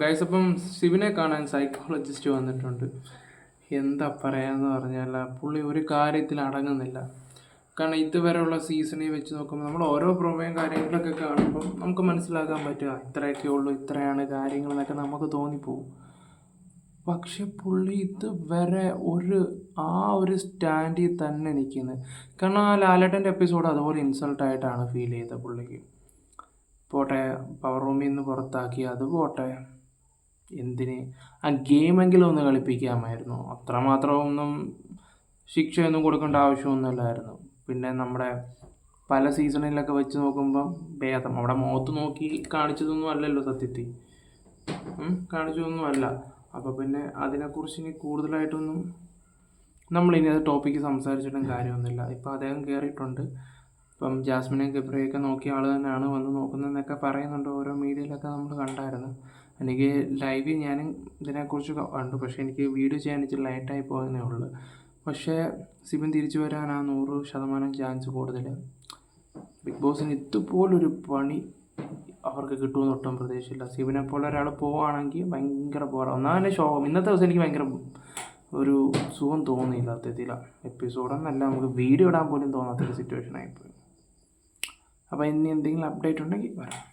Guys അപ്പം ശിവനെ കാണാൻ സൈക്കോളജിസ്റ്റ് വന്നിട്ടുണ്ട്. എന്താ പറയാന്ന് പറഞ്ഞാൽ പുള്ളി ഒരു കാര്യത്തിൽ അടങ്ങുന്നില്ല. കാരണം ഇതുവരെയുള്ള സീസണിൽ വെച്ച് നോക്കുമ്പോൾ നമ്മൾ ഓരോ പ്രോമയും കാര്യങ്ങളൊക്കെ കാണുമ്പോൾ നമുക്ക് മനസ്സിലാക്കാൻ പറ്റുക ഇത്രയൊക്കെ ഉള്ളൂ ഇത്രയാണ് കാര്യങ്ങൾ എന്നൊക്കെ നമുക്ക് തോന്നിപ്പോവും. പക്ഷെ പുള്ളി ഇതുവരെ ഒരു ആ ഒരു സ്റ്റാൻഡിൽ തന്നെ നിൽക്കുന്നത് കാരണം ആ ലാലേട്ടന്റെ എപ്പിസോഡ് അതുപോലെ ഇൻസൾട്ടായിട്ടാണ് ഫീൽ ചെയ്തത് പുള്ളിക്ക്. പോട്ടെ പവർ റൂമിൽ നിന്ന് പുറത്താക്കി അത് പോട്ടെ. എന്തിന്? ആ ഗെയിമെങ്കിലും ഒന്ന് കളിപ്പിക്കാമായിരുന്നു. അത്രമാത്രം ഒന്നും ശിക്ഷയൊന്നും കൊടുക്കേണ്ട ആവശ്യമൊന്നുമില്ലായിരുന്നു. പിന്നെ നമ്മുടെ പല സീസണിലൊക്കെ വെച്ച് നോക്കുമ്പം ഭേദം. അവിടെ മുഖത്ത് നോക്കി കാണിച്ചതൊന്നും അല്ലല്ലോ സത്യത്തിൽ. കാണിച്ചതൊന്നും അല്ല അപ്പോൾ പിന്നെ അതിനെക്കുറിച്ച് ഇനി കൂടുതലായിട്ടൊന്നും നമ്മളിനി അത് ടോപ്പിക്ക് സംസാരിച്ചിട്ടും കാര്യമൊന്നുമില്ല. ഇപ്പോൾ അദ്ദേഹം കയറിയിട്ടുണ്ട് ഇപ്പം ജാസ്മിനെ ഗബ്രയൊക്കെ നോക്കിയ ആൾ തന്നെയാണ് വന്ന് നോക്കുന്നതെന്നൊക്കെ പറയുന്നുണ്ട് ഓരോ മീഡിയയിലൊക്കെ നമ്മൾ കണ്ടായിരുന്നു. എനിക്ക് ലൈവ് ഞാനും ഇതിനെക്കുറിച്ച് കണ്ടു. പക്ഷേ എനിക്ക് വീഡിയോ ചെയ്യാൻ ഇച്ചിരി ലൈറ്റായി പോയെന്നേ ഉള്ളൂ. പക്ഷേ സിബിൻ തിരിച്ചു വരാൻ ആ നൂറ് ശതമാനം ചാൻസ് കൂടുതൽ ബിഗ് ബോസിന് ഇതുപോലൊരു പണി അവർക്ക് കിട്ടുമെന്ന് ഒട്ടും പ്രതീക്ഷയില്ല. സിബിനെ പോലെ ഒരാൾ പോവുകയാണെങ്കിൽ ഭയങ്കര പോരാ ഒന്നാമത് ശോകം. ഇന്നത്തെ ദിവസം എനിക്ക് ഭയങ്കര ഒരു സുഖം തോന്നിയില്ല. സത്യത്തിൽ എപ്പിസോഡെന്നല്ല. നമുക്ക് വീഡിയോ ഇടാൻ പോലും തോന്നാത്തൊരു സിറ്റുവേഷൻ ആയിപ്പോയി. അപ്പോൾ ഇനി എന്തെങ്കിലും അപ്ഡേറ്റ് ഉണ്ടെങ്കിൽ വരാം